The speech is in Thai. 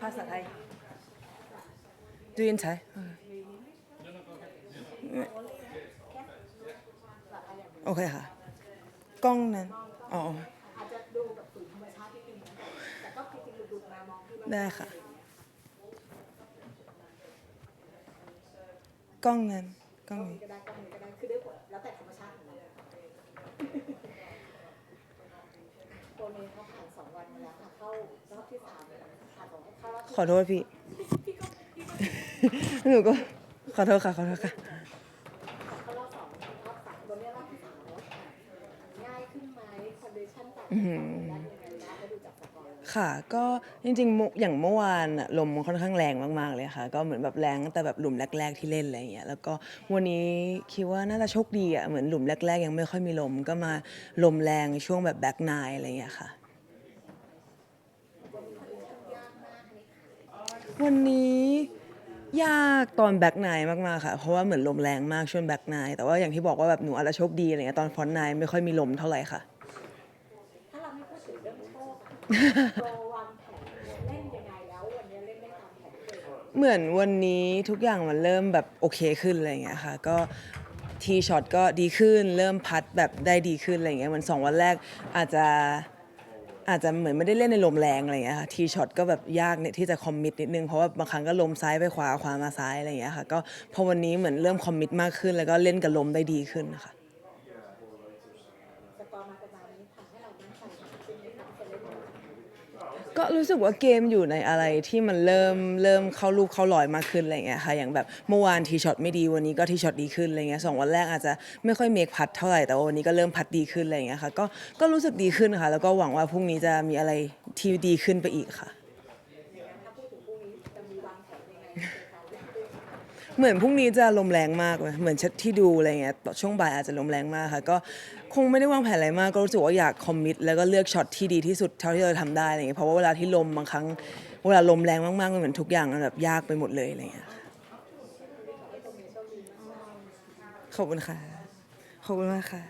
ภาษาไทยดูยินใช่โอเคค่ะ กล้องนั้น อ๋ออาจจะดูแบบฝืนธรรมชาตินิดนึงนะแต่ก็จริงๆดูๆมามองที่ว่าได้ค่ะ กล้องนั้น กล้องนี้ก็ได้ก็มีก็ได้คือได้หมดแล้วแต่ธรรมชาติของเราตัวนี้เขาผ่านสองวันมาแล้วค่ะ เข้ารอบที่สามผ่านสองเข้ารอบที่ขอโทษพี่พี่ก็พี่ก็หนูก็ขอโทษค่ะ ขอโทษค่ะ เข้ารอบสองรอบสามตัวเนี้ยรอบที่สามแล้วค่ะง่ายขึ้นไหมคอนดิชั่นต่างอื้กัอนหือได้ยังไงนะถ้าดูจากสกอร์แล้วค่ะ ก็จริงๆเมื่ออย่างเมื่อวานอะลมมันค่อนข้างแรงมากๆเลยค่ะ ก็เหมือนแบบแรงตั้งแต่แบบหลุมแรก ๆที่เล่นอะไรอย่างเงี้ย แล้วก็วันนี้คิดว่าน่าจะโชคดีอะเหมือนหลุมแรก ๆ ยังไม่ค่อยมีลม ก็มาลมแรงช่วงแบบแบ็กไนอะไรอย่างเงี้ยค่ะ วันนี้ยากตอนแบ็กไนมากๆค่ะ เพราะว่าเหมือนลมแรงมากช่วงแบ็กไนแต่ว่าอย่างที่บอกว่าแบบหนูอาจจะโชคดีอะไรเงี้ยตอนฟรอนต์ไนไม่ค่อยมีลมเท่าไหร่ค่ะ ถ้าเราไม่พูดถึงเรื่องโชคอะตัววางแผนเล่นยังไงแล้ววันนี้เล่นได้ตามแผนเลยเหมือนวันนี้ทุกอย่างมันเริ่มแบบโอเคขึ้นอะไรอย่างเงี้ยค่ะ ก็ทีช็อตก็ดีขึ้น เริ่มพัดแบบได้ดีขึ้นอะไรอย่างเงี้ยเหมือนสองวันแรกอาจจะ อาจจะเหมือนไม่ได้เล่นในลมแรงอะไรอย่างเงี้ยค่ะทีช็อตก็แบบยากเนี่ยที่จะคอมมิตนิดนึงเพราะว่าบางครั้งก็ลมซ้ายไปขวาขวามาซ้ายอะไรอย่างเงี้ยค่ะก็พอวันนี้เหมือนเริ่มคอมมิตมากขึ้น แล้วก็เล่นกับลมได้ดีขึ้นนะคะสกอร์มาประมาณนี้ทำให้เรามั่นใจขึ้นในการที่จะเล่น ก็รู้สึกว่าเกมอยู่ในอะไรที่มันเริ่มเริ่มเข้าลูกเข้าลอยมากขึ้นอะไรเงี้ยค่ะอย่างแบบเมื่อวานทีช็อตไม่ดีวันนี้ก็ทีช็อตดีขึ้นอะไรเงี้ยสองวันแรกอาจจะไม่ค่อยเมคพัดเท่าไหร่แต่ว่าวันนี้ก็เริ่มพัดดีขึ้นอะไรเงี้ยค่ะก็ก็รู้สึกดีขึ้นค่ะ แล้วก็หวังว่าพรุ่งนี้จะมีอะไรที่ดีขึ้นไปอีกค่ะ เหมือนพรุ่งนี้จะลมแรงมากเลยเหมือนที่ดูอะไรเงี้ยช่วงบ่ายอาจจะลมแรงมากค่ะ ก็คงไม่ได้วางแผนอะไรมาก ก็รู้สึกว่าอยากคอมมิตแล้วก็เลือกช็อตที่ดีที่สุดเท่าที่เราทำได้อะไรเงี้ยเพราะว่าเวลาที่ลมบางครั้งเวลาลมแรงมากๆมันเหมือนทุกอย่างมันแบบยากไปหมดเลยอะไรเงี้ยค่ะขอบคุณค่ะ ขอบคุณมากค่ะ